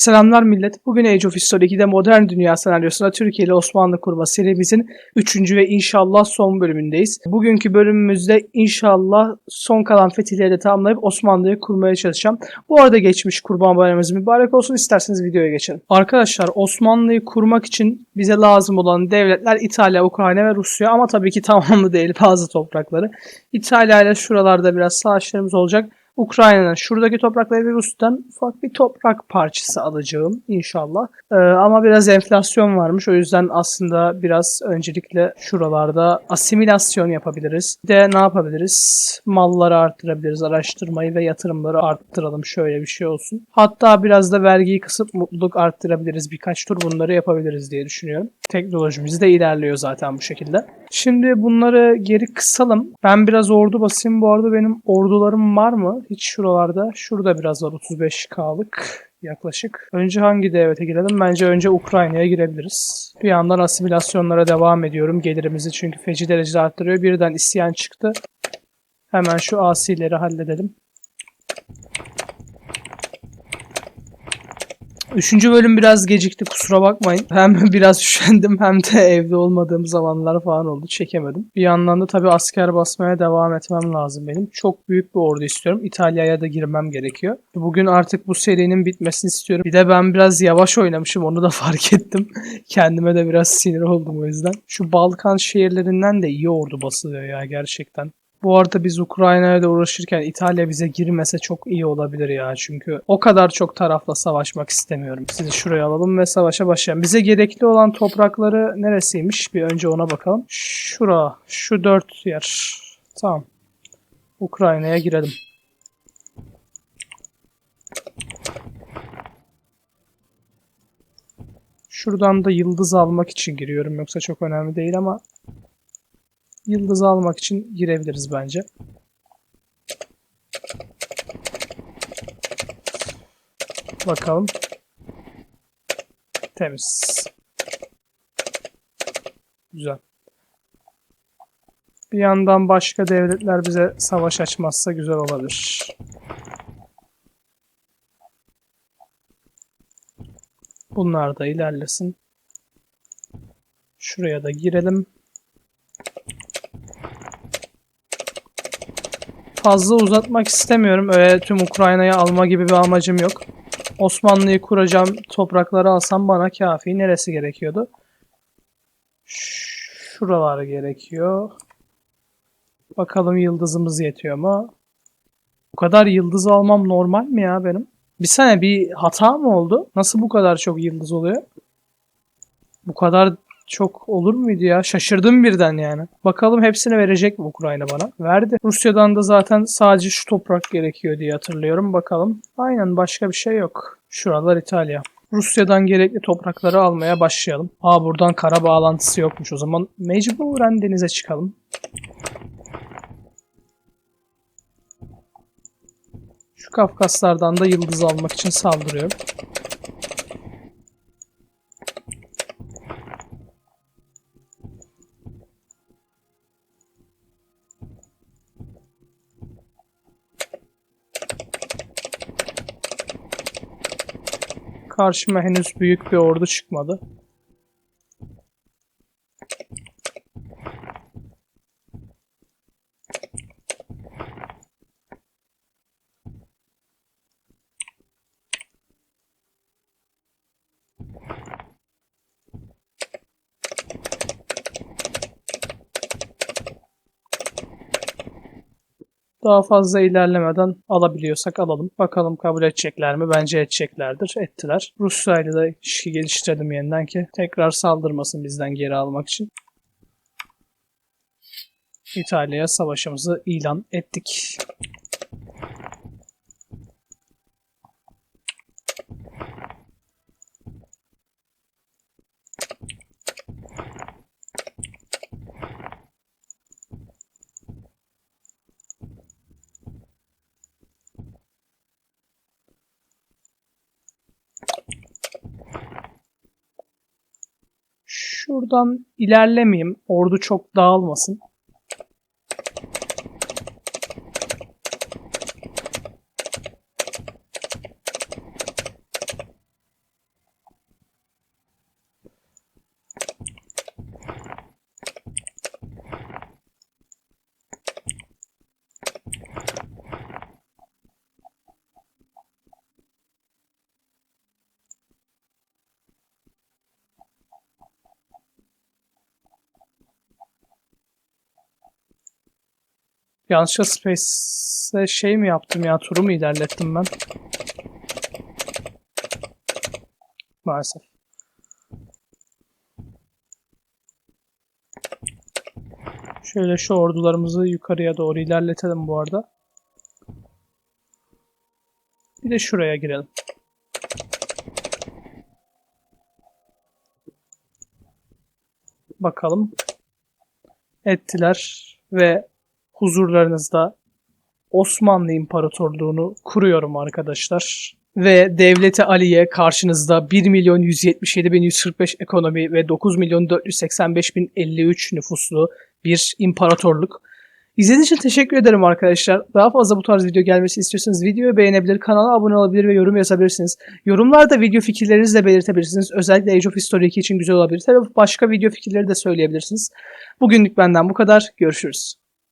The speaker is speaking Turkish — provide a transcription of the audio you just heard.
Selamlar millet. Bugün Age of History 2'de modern dünya senaryosunda Türkiye ile Osmanlı kurma serimizin 3. ve inşallah son bölümündeyiz. Bugünkü bölümümüzde inşallah son kalan fetihleri de tamamlayıp Osmanlı'yı kurmaya çalışacağım. Bu arada geçmiş kurban bayramımız mübarek olsun. İsterseniz videoya geçelim. Arkadaşlar Osmanlı'yı kurmak için bize lazım olan devletler İtalya, Ukrayna ve Rusya ama tabii ki tamamı değil bazı toprakları. İtalya ile şuralarda biraz savaşlarımız olacak. Ukrayna'dan şuradaki toprakları ve Rusya'dan ufak bir toprak parçası alacağım inşallah. Ee, ama biraz enflasyon varmış. O yüzden aslında biraz öncelikle şuralarda asimilasyon yapabiliriz. Bir de ne yapabiliriz? Malları arttırabiliriz. Araştırmayı ve yatırımları arttıralım. Şöyle bir şey olsun. Hatta biraz da vergiyi kısıp mutluluk arttırabiliriz. Birkaç tur bunları yapabiliriz diye düşünüyorum. Teknolojimiz de ilerliyor zaten bu şekilde. Şimdi bunları geri kısalım. Ben biraz ordu basayım. Bu arada benim ordularım var mı? Hiç şuralarda. Şurada biraz var 35K'lık yaklaşık. Önce hangi devlete girelim? Bence önce Ukrayna'ya girebiliriz. Bir yandan asimilasyonlara devam ediyorum. Gelirimizi çünkü feci derecede arttırıyor. Birden isyan çıktı. Hemen şu asileri halledelim. Üçüncü bölüm biraz gecikti kusura bakmayın. Hem biraz üşendim hem de evde olmadığım zamanlar falan oldu. Çekemedim. Bir yandan da tabii asker basmaya devam etmem lazım benim. Çok büyük bir ordu istiyorum. İtalya'ya da girmem gerekiyor. Bugün artık bu serinin bitmesini istiyorum. Bir de ben biraz yavaş oynamışım onu da fark ettim. Kendime de biraz sinir oldum o yüzden. Şu Balkan şehirlerinden de iyi ordu basılıyor ya gerçekten. Bu arada biz Ukrayna'ya da uğraşırken İtalya bize girmese çok iyi olabilir ya. Çünkü o kadar çok tarafla savaşmak istemiyorum. Sizi şuraya alalım ve savaşa başlayalım. Bize gerekli olan toprakları neresiymiş? Bir önce ona bakalım. Şura, şu dört yer. Tamam. Ukrayna'ya girelim. Şuradan da yıldız almak için giriyorum. Yoksa çok önemli değil ama yıldız almak için girebiliriz bence. Bakalım. Temiz. Güzel. Bir yandan başka devletler bize savaş açmazsa güzel olabilir. Bunlar da ilerlesin. Şuraya da girelim. Fazla uzatmak istemiyorum. Öyle tüm Ukrayna'yı alma gibi bir amacım yok. Osmanlı'yı kuracağım, toprakları alsam bana kafi. Neresi gerekiyordu? Şuralar gerekiyor. Bakalım yıldızımız yetiyor mu? Bu kadar yıldız almam normal mi ya benim? Bir saniye bir hata mı oldu? Nasıl bu kadar çok yıldız oluyor? Bu kadar çok olur muydu ya? Şaşırdım birden yani. Bakalım hepsini verecek mi Ukrayna bana? Verdi. Rusya'dan da zaten sadece şu toprak gerekiyor diye hatırlıyorum. Bakalım. Aynen başka bir şey yok. Şuralar İtalya. Rusya'dan gerekli toprakları almaya başlayalım. Aa buradan kara bağlantısı yokmuş o zaman. Mecburen denize çıkalım. Şu Kafkaslardan da yıldız almak için saldırıyorum. Karşıma henüz büyük bir ordu çıkmadı. Daha fazla ilerlemeden alabiliyorsak alalım. Bakalım kabul edecekler mi? Bence edeceklerdir. Ettiler. Rusya ile de ilişki geliştirelim yeniden ki tekrar saldırmasın bizden geri almak için. İtalya'ya savaşımızı ilan ettik. Şuradan ilerlemeyeyim. Ordu çok dağılmasın. Yanlışlıkla Space'e şey mi yaptım ya? Turu mu ilerlettim ben? Maalesef. Şöyle şu ordularımızı yukarıya doğru ilerletelim bu arada. Bir de şuraya girelim. Bakalım. Ettiler ve huzurlarınızda Osmanlı İmparatorluğunu kuruyorum arkadaşlar. Ve Devleti Ali'ye karşınızda 1 milyon 177 bin 145 ekonomi ve 9 milyon 485 bin 53 nüfuslu bir imparatorluk. İzlediğiniz için teşekkür ederim arkadaşlar. Daha fazla bu tarz video gelmesi istiyorsanız videoyu beğenebilir, kanala abone olabilir ve yorum yazabilirsiniz. Yorumlarda video fikirlerinizi de belirtebilirsiniz. Özellikle Age of History 2 için güzel olabilir. Tabii başka video fikirleri de söyleyebilirsiniz. Bugünlük benden bu kadar. Görüşürüz.